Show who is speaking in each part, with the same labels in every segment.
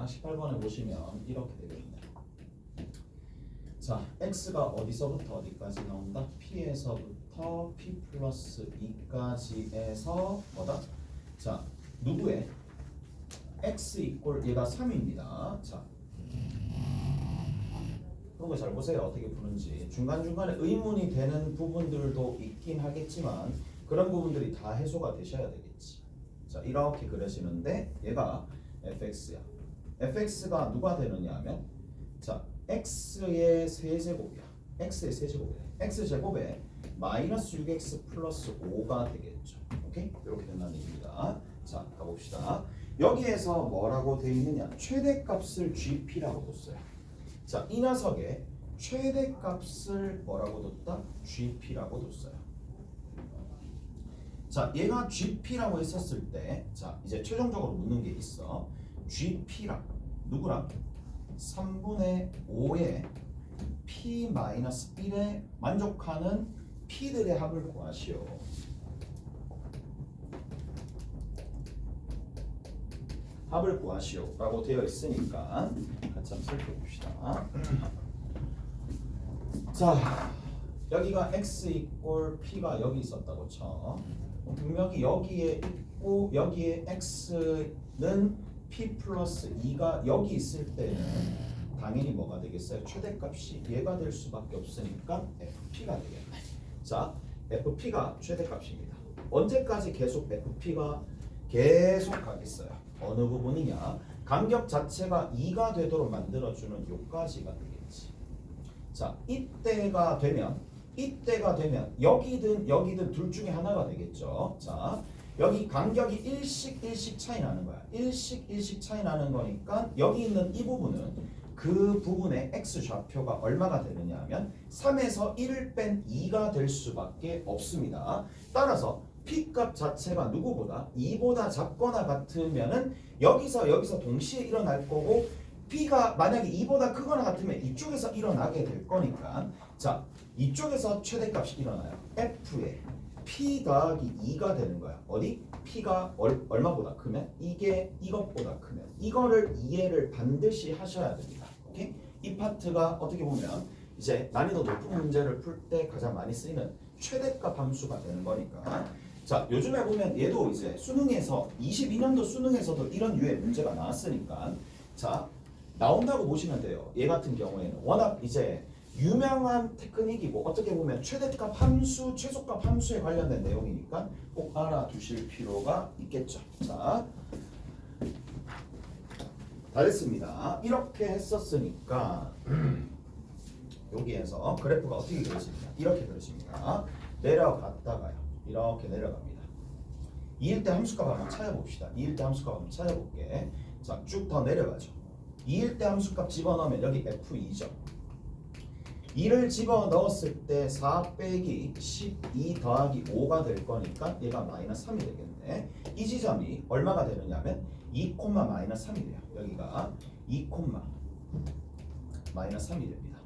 Speaker 1: 봅시다. 18번에 보시면 이렇게 되겠네요. 자, x가 어디서부터 어디까지 나온다? p에서부터 p 플러스 2까지에서 뭐다? 자, 누구의 x 이꼴 얘가 3입니다. 자, 그런 거잘 보세요. 어떻게 푸는지. 중간중간에 의문이 되는 부분들도 있긴 하겠지만 그런 부분들이 다 해소가 되셔야 되겠지. 자, 이렇게 그려지는데 얘가 fx야. Fx가 누가 되느냐 하면 자, x의 세제곱이야. x의 세제곱이야. x 제곱에 마이너스 6x 플러스 5가 되겠죠. 오케이? 이렇게 된다는 얘기입니다. 자, 가봅시다. 여기에서 뭐라고 돼 있느냐? 최대값을 gp라고 뒀어요. 자, 이 녀석의 최대값을 뭐라고 뒀다? gp라고 뒀어요. 자, 얘가 gp라고 했었을 때, 자, 이제 최종적으로 묻는 게 있어. Gp랑 누구랑? 3분의 5의 p-1에 만족하는 p들의 합을 구하시오. 합을 구하시오라고 되어 있으니까 같이 한번 살펴봅시다. 자, 여기가 x 이꼴 p가 여기 있었다고 쳐. 분명히 여기에 있고 여기에 x는 p 플러스 2가 여기 있을 때는 당연히 뭐가 되겠어요? 최대값이 얘가 될 수밖에 없으니까 fp가 되겠네. 자, fp가 최대값입니다. 언제까지 계속 fp가 계속 가겠어요? 어느 부분이냐? 간격 자체가 2가 되도록 만들어주는 요까지가 되겠지. 자, 이때가 되면 이때가 되면 여기든 여기든 둘 중에 하나가 되겠죠. 자, 여기 간격이 일씩 일씩 차이 나는 거야. 일씩 일씩 차이 나는 거니까 여기 있는 이 부분은 그 부분의 x 좌표가 얼마가 되느냐 하면 3에서 1을 뺀 2가 될 수밖에 없습니다. 따라서 P값 자체가 누구보다 2보다 작거나 같으면은 여기서 여기서 동시에 일어날 거고 P가 만약에 2보다 크거나 같으면 이쪽에서 일어나게 될 거니까 자 이쪽에서 최대값이 일어나요. F에 P 더하기 2가 되는 거야. 어디? P가 얼, 얼마보다 크면 이게 이것보다 크면 이거를 이해를 반드시 하셔야 됩니다. 오케이? 이 파트가 어떻게 보면 이제 난이도 높은 문제를 풀 때 가장 많이 쓰이는 최대값 함수가 되는 거니까 자 요즘에 보면 얘도 이제 수능에서 22년도 수능에서도 이런 유의 문제가 나왔으니까 자 나온다고 보시면 돼요. 얘 같은 경우에는 워낙 이제 유명한 테크닉이고 어떻게 보면 최대값 함수, 최소값 함수에 관련된 내용이니까 꼭 알아두실 필요가 있겠죠. 자, 다 됐습니다. 이렇게 했었으니까 여기에서 그래프가 어떻게 그려집니까? 이렇게 그려집니다. 내려갔다가요. 이렇게 내려갑니다. 2일 때 함수값 한번 찾아봅시다. 2일 때 함수값 한번 찾아볼게. 자, 쭉 더 내려가죠. 2일 때 함수값 집어넣으면 여기 F2죠. 2를 집어넣었을 때 4 빼기 12 더하기 5가 될 거니까 얘가 마이너스 3이 되겠네. 이 지점이 얼마가 되느냐면 2 콤마 마이너스 3이 돼요. 여기가 2 콤마 마이너스 3이 됩니다.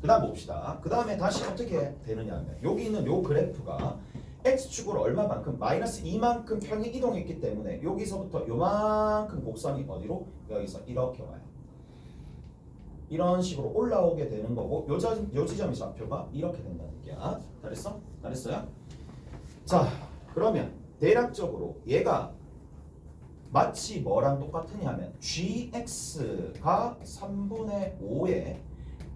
Speaker 1: 그 다음 봅시다. 그 다음에 다시 어떻게 되느냐 하면 여기 있는 요 그래프가 x축으로 얼마만큼 마이너스 2만큼 평행 이동했기 때문에 여기서부터 요만큼 곡선이 어디로 여기서 이렇게 와요. 이런 식으로 올라오게 되는 거고 요, 저, 요 지점의 좌표가 이렇게 된다는 얘기야. 잘했어? 잘했어요? 자 그러면 대략적으로 얘가 마치 뭐랑 똑같으냐 하면 gx가 3분의 5에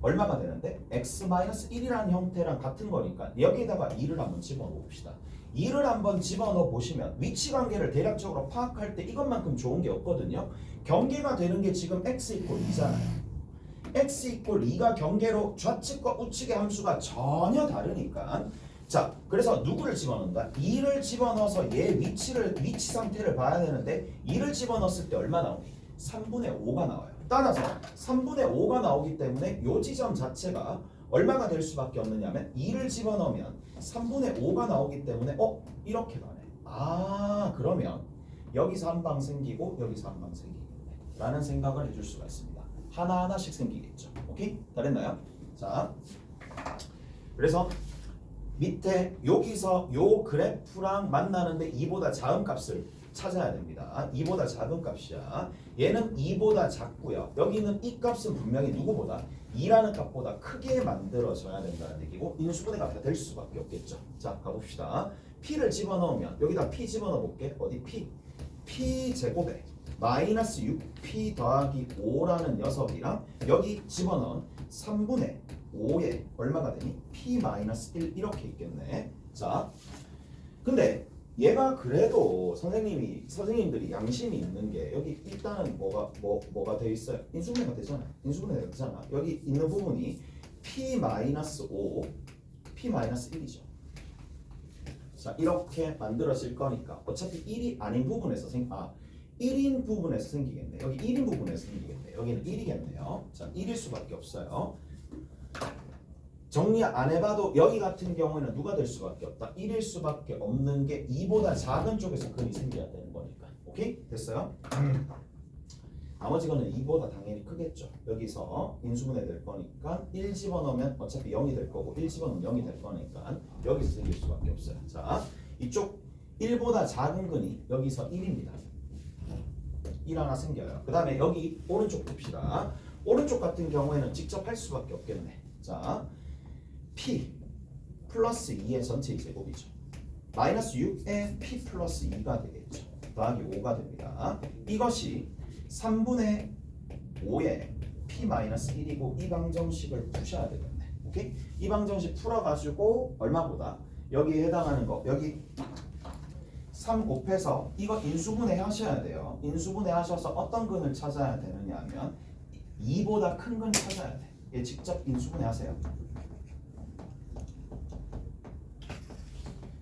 Speaker 1: 얼마가 되는데 x-1이라는 형태랑 같은 거니까 여기에다가 2를 한번 집어넣어 봅시다. 2를 한번 집어넣어 보시면 위치 관계를 대략적으로 파악할 때 이것만큼 좋은 게 없거든요. 경계가 되는 게 지금 x 이꼴 2잖아요. X 이꼴 2가 경계로 좌측과 우측의 함수가 전혀 다르니까 자 그래서 누구를 집어넣는다? 2를 집어넣어서 얘 위치를 위치 상태를 봐야 되는데 2를 집어넣었을 때 얼마 나오니? 3분의 5가 나와요. 따라서 3분의 5가 나오기 때문에 요 지점 자체가 얼마가 될 수밖에 없느냐면 2를 집어넣으면 3분의 5가 나오기 때문에 어? 이렇게 가네. 아 그러면 여기서 한 방 생기고 여기서 한 방 생기겠네 라는 생각을 해줄 수가 있습니다. 하나하나씩 생기겠죠. 오케이? 다 됐나요? 자 그래서 밑에 여기서 요 그래프랑 만나는데 2보다 작은 값을 찾아야 됩니다. 2보다 작은 값이야. 얘는 2보다 작고요. 여기는 이 값은 분명히 누구보다 2라는 값보다 크게 만들어져야 된다는 얘기고 인수분해 값이 될 수밖에 없겠죠. 자 가봅시다. p를 집어넣으면 여기다 p 집어넣어 볼게. 어디 p? p 제곱에 마이너스 6p 더하기 5라는 녀석이랑 여기 집어넣은 3분의 5에 얼마가 되니? p 마이너스 1 이렇게 있겠네. 자, 근데 얘가 그래도 선생님이 선생님들이 양심이 있는 게 여기 일단은 뭐가 뭐 뭐가 돼 있어요? 인수분해가 되잖아. 인수분해가 되잖아. 여기 있는 부분이 p 마이너스 5, p 마이너스 1이죠. 자 이렇게 만들어질 거니까 어차피 1이 아닌 부분에서 생 아. 1인 부분에서 생기겠네. 여기 1인 부분에서 생기겠네. 여기는 1이겠네요. 자, 1일 수밖에 없어요. 정리 안 해봐도 여기 같은 경우에는 누가 될 수밖에 없다. 1일 수밖에 없는 게 2보다 작은 쪽에서 근이 생겨야 되는 거니까. 오케이? 됐어요? 나머지 거는 2보다 당연히 크겠죠. 여기서 인수분해 될 거니까 1 집어넣으면 어차피 0이 될 거고 1 집어넣으면 0이 될 거니까 여기서 생길 수밖에 없어요. 자, 이쪽 1보다 작은 근이 여기서 1입니다. 1 하나 생겨요. 그 다음에 여기 오른쪽 봅시다. 오른쪽 같은 경우에는 직접 할 수밖에 없겠네. 자, p 플러스 2의 전체 제곱이죠. 마이너스 6에 p 플러스 2가 되겠죠. 더하기 5가 됩니다. 이것이 3분의 5에 p 마이너스 1이고 이 방정식을 푸셔야 되겠네. 오케이? 이 방정식 풀어가지고 얼마보다 여기에 해당하는 거 여기 3 곱해서 이거 인수분해 하셔야 돼요. 인수분해 하셔서 어떤 근을 찾아야 되느냐 하면 2보다 큰 근 찾아야 돼. 얘 직접 인수분해 하세요.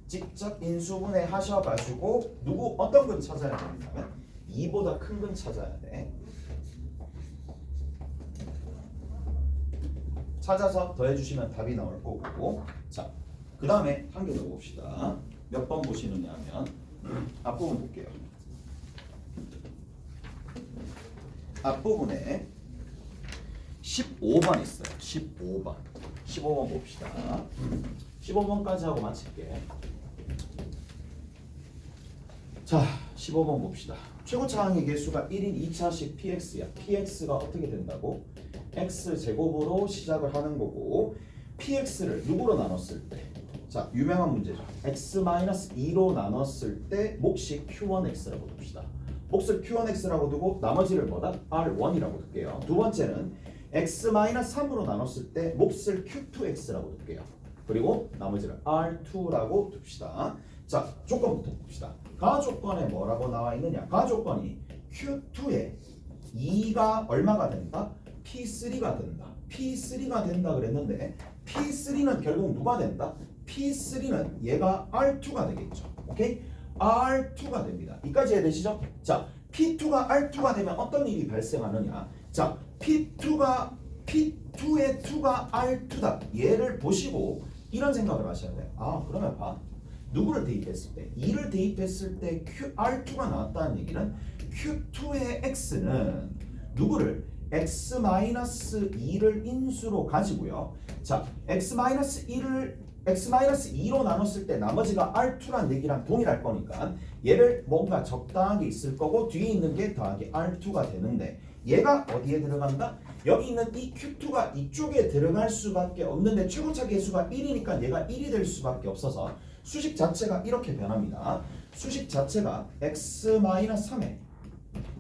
Speaker 1: 직접 인수분해 하셔가지고 누구 어떤 근 찾아야 되냐면 2보다 큰 근 찾아야 돼. 찾아서 더해주시면 답이 나올 거고 자, 그 다음에 한 개 더 봅시다. 몇 번 보시느냐 하면 앞부분 볼게요. 앞부분에 15번 있어요. 15번. 15번 봅시다. 15번까지 하고 마칠게. 자, 15번 봅시다. 최고 차항의 개수가 1인 2차식 px야. px가 어떻게 된다고? x 제곱으로 시작을 하는 거고 px를 누구로 나눴을 때? 자, 유명한 문제죠. x-2로 나눴을 때 몫이 q1x라고 둡시다. 몫을 q1x라고 두고 나머지를 뭐다? r1이라고 둘게요. 두 번째는 x-3으로 나눴을 때 몫을 q2x라고 둘게요. 그리고 나머지를 r2라고 둡시다. 자, 조건부터 봅시다. 가조건에 뭐라고 나와 있느냐? 가조건이 q2에 2가 얼마가 된다? p3가 된다. p3가 된다 그랬는데 p3는 결국 누가 된다? P3는 얘가 r2가 되겠죠. 오케이? r2가 됩니다. 이까지 이해되시죠? 자, p2가 r2가 되면 어떤 일이 발생하느냐? 자, p2가 p2의 2가 r2다. 얘를 보시고 이런 생각을 하셔야 돼요. 아, 그러면 봐. 누구를 대입했을 때 2를 대입했을 때 Q, R2가 나왔다는 얘기는 Q2의 X는 누구를 X-2를 인수로 가지고요. 자, X-1을 X-2로 나눴을 때 나머지가 R2란 얘기랑 동일할 거니까 얘를 뭔가 적당하게 있을 거고 뒤에 있는 게 더하기 R2가 되는데 얘가 어디에 들어간다? 여기 있는 이 Q2가 이쪽에 들어갈 수밖에 없는데 최고차 계수가 1이니까 얘가 1이 될 수밖에 없어서 수식 자체가 이렇게 변합니다. 수식 자체가 x-3에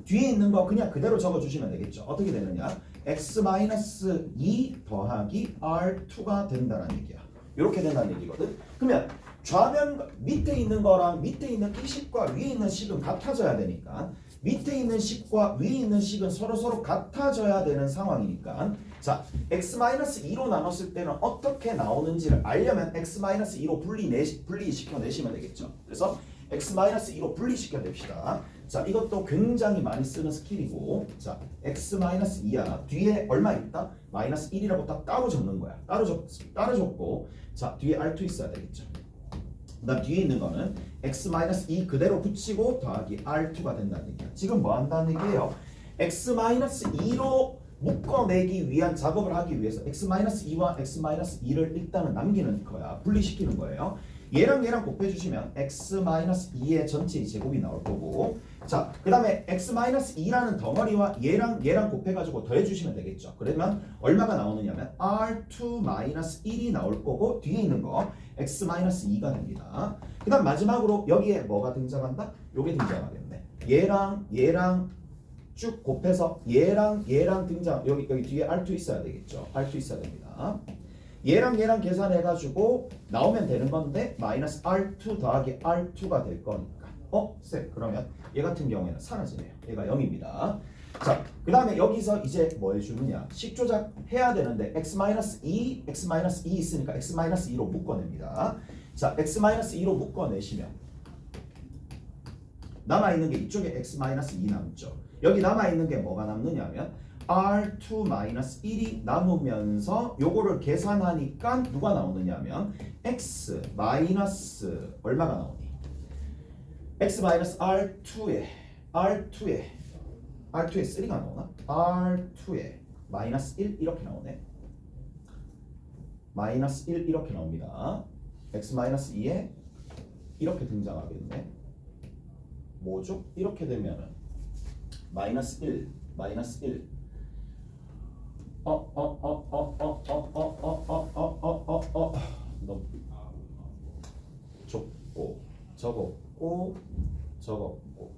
Speaker 1: 뒤에 있는 거 그냥 그대로 적어주시면 되겠죠. 어떻게 되느냐? x-2 더하기 r2가 된다는 얘기야. 이렇게 된다는 얘기거든. 그러면 좌변 밑에 있는 거랑 밑에 있는 이 식과 위에 있는 식은 같아져야 되니까 밑에 있는 식과 위에 있는 식은 서로 서로 같아져야 되는 상황이니까 자 x-2로 나눴을 때는 어떻게 나오는지를 알려면 x-2로 분리 내 분리시켜 내시면 되겠죠. 그래서 x-2로 분리시켜 냅시다. 자 이것도 굉장히 많이 쓰는 스킬이고 자 x-2야 뒤에 얼마 있다? 마이너스 1이라고 딱 따로 적는 거야. 따로 적 따로 적고 자 뒤에 r2 있어야 되겠죠. 그다음 뒤에 있는 거는 x-2 그대로 붙이고 더하기 r2가 된다는 얘기야. 지금 뭐 한다는 얘기예요? x-2로 묶어내기 위한 작업을 하기 위해서 x-2와 x-2를 일단은 남기는 거야. 분리시키는 거예요. 얘랑 얘랑 곱해주시면 x-2의 전체 제곱이 나올 거고 자, 그 다음에 x-2라는 덩어리와 얘랑 얘랑 곱해가지고 더해주시면 되겠죠. 그러면 얼마가 나오느냐면 r2-1이 나올 거고 뒤에 있는 거 x-2가 됩니다. 그 다음 마지막으로 여기에 뭐가 등장한다? 요게 등장하겠네. 얘랑 얘랑 쭉 곱해서 얘랑 얘랑 등장 여기 여기 뒤에 R2 있어야 되겠죠. R2 있어야 됩니다. 얘랑 얘랑 계산해가지고 나오면 되는 건데 마이너스 R2 더하기 R2가 될 거니까 어? 쌤 그러면 얘 같은 경우에는 사라지네요. 얘가 0입니다. 자, 그 다음에 여기서 이제 뭐 해주느냐 식 조작 해야 되는데 x-2, x-2 있으니까 x-2로 묶어냅니다. 자, x-2로 묶어내시면 남아있는 게 이쪽에 x-2 남죠. 여기 남아있는 게 뭐가 남느냐면 R2-1이 남으면서 요거를 계산하니까 누가 나오느냐면 x 마이너스 얼마가 나오니? x 마이너스 R2에 R2에 R2에 3가 나오나? R2에 마이너스 1 이렇게 나오네. 마이너스 1 이렇게 나옵니다. x 마이너스 2에 이렇게 등장하겠네. 뭐죠? 이렇게 되면은 마이너스 1 마이너스 1 어어어어어어어어어어어 좁고 적었고 적었고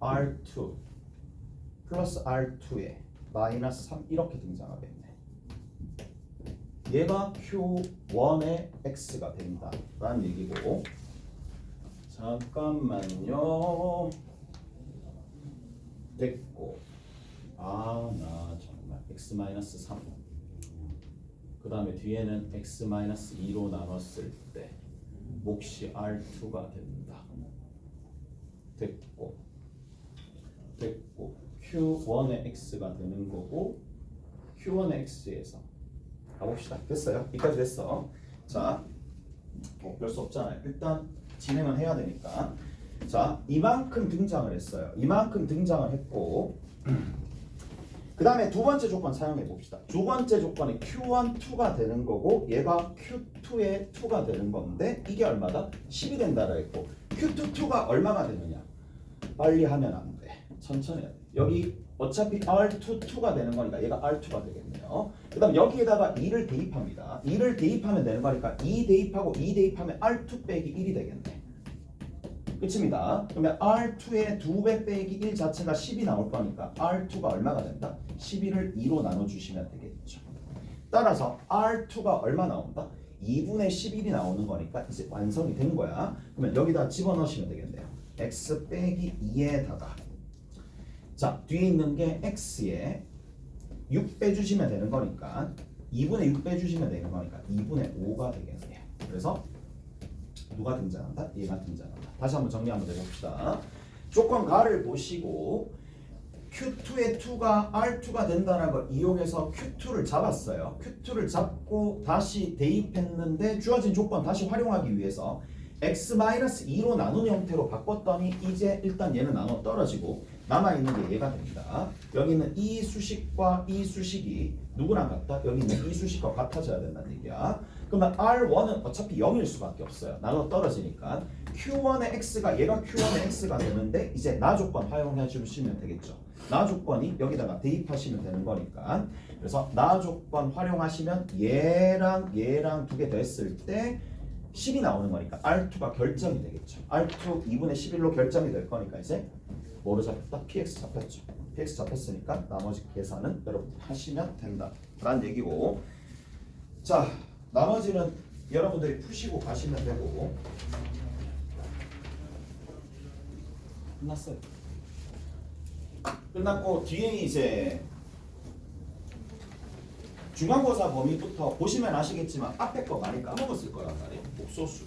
Speaker 1: R2 플러스 R2에 마이너스 3 이렇게 등장하겠네. 얘가 Q1의 X가 된다 라는 얘기고 잠깐만요 됐고 아나 x 마이너스 3. 그 다음에 뒤에는 x 마이너스 2로 나눴을 때 몫이 R2가 된다. 됐고 됐고 Q1의 x가 되는 거고 Q1의 x에서 가봅시다. 됐어요? 여기까지 됐어. 자, 뭐 별수 없잖아요. 일단 진행은 해야 되니까. 자, 이만큼 등장을 했어요. 이만큼 등장을 했고 그 다음에 두 번째 조건 사용해 봅시다. 두 번째 조건이 Q1, 2가 되는 거고 얘가 Q2의 2가 되는 건데 이게 얼마다? 10이 된다라 했고 Q2, 2가 얼마가 되느냐? 빨리 하면 안 돼. 천천히 해야 돼. 여기 어차피 R2, 2가 되는 거니까 얘가 R2가 되겠네요. 그 다음 여기에다가 2를 대입합니다. 2를 대입하면 되는 거니까 2 대입하고 2 대입하면 R2 빼기 1이 되겠네. 끝입니다. 그러면 R2의 2배 빼기 1 자체가 10이 나올 거니까 R2가 얼마가 된다? 11을 2로 나눠주시면 되겠죠. 따라서 R2가 얼마 나온다? 2분의 11이 나오는 거니까 이제 완성이 된 거야. 그러면 여기다 집어넣으시면 되겠네요. x 빼기 2에다가 자 뒤에 있는 게 x에 6 빼주시면 되는 거니까 2분의 6 빼주시면 되는 거니까 2분의 5가 되겠네요. 그래서 누가 등장한다? 얘가 등장한다. 다시 한번 정리 한번 해봅시다. 조건 가를 보시고 Q2의 2가 R2가 된다는 걸 이용해서 Q2를 잡았어요. Q2를 잡고 다시 대입했는데 주어진 조건 다시 활용하기 위해서 x-2로 나눈 형태로 바꿨더니 이제 일단 얘는 나눠 떨어지고 남아있는 게 얘가 됩니다. 여기 있는 이 수식과 이 수식이 누구랑 같다? 여기 있는 이 수식과 같아져야 된다는 얘기야. 그러면 R1은 어차피 0일 수밖에 없어요. 나눠 떨어지니까 Q1의 X가 얘가 Q1의 X가 되는데 이제 나 조건 활용해 주시면 되겠죠. 나 조건이 여기다가 대입하시면 되는 거니까 그래서 나 조건 활용하시면 얘랑 얘랑 두개 더했을 때 10이 나오는 거니까 R2가 결정이 되겠죠. R2 2분의 11로 결정이 될 거니까 이제 뭐로 잡혔다? PX 잡혔죠. PX 잡혔으니까 나머지 계산은 여러분 하시면 된다. 라는 얘기고 자 나머지는 여러분들이 푸시고 가시면 되고 끝났어요. 끝났고 뒤에 이제 중간고사 범위부터 보시면 아시겠지만 앞에 거 많이 까먹었을 거란 말이에요. 복소수.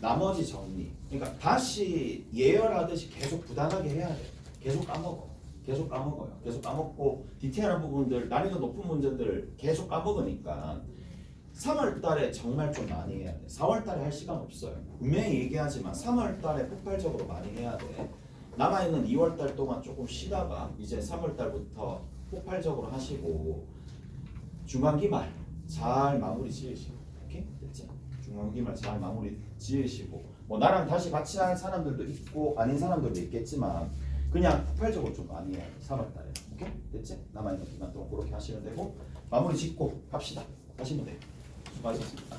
Speaker 1: 나머지 정리. 그러니까 다시 예열하듯이 계속 부단하게 해야 돼. 계속 까먹어. 계속 까먹어요. 계속 까먹고 디테일한 부분들, 난이도 높은 문제들 계속 까먹으니까 3월 달에 정말 좀 많이 해야 돼. 4월 달에 할 시간 없어요. 분명히 얘기하지만 3월 달에 폭발적으로 많이 해야 돼. 남아있는 2월 달 동안 조금 쉬다가 이제 3월 달부터 폭발적으로 하시고 중간기 말잘 마무리 지으시고 오케이? 됐지? 중간임을 잘 마무리 지으시고 뭐 나랑 다시 같이 할 사람들도 있고 아닌 사람들도 있겠지만 그냥 폭발적으로 좀 많이 살았다. 오케이? 됐지? 남아있는 기간 동안 그렇게 하시면 되고 마무리 짓고 합시다. 하시면 돼요. 수고하셨습니다.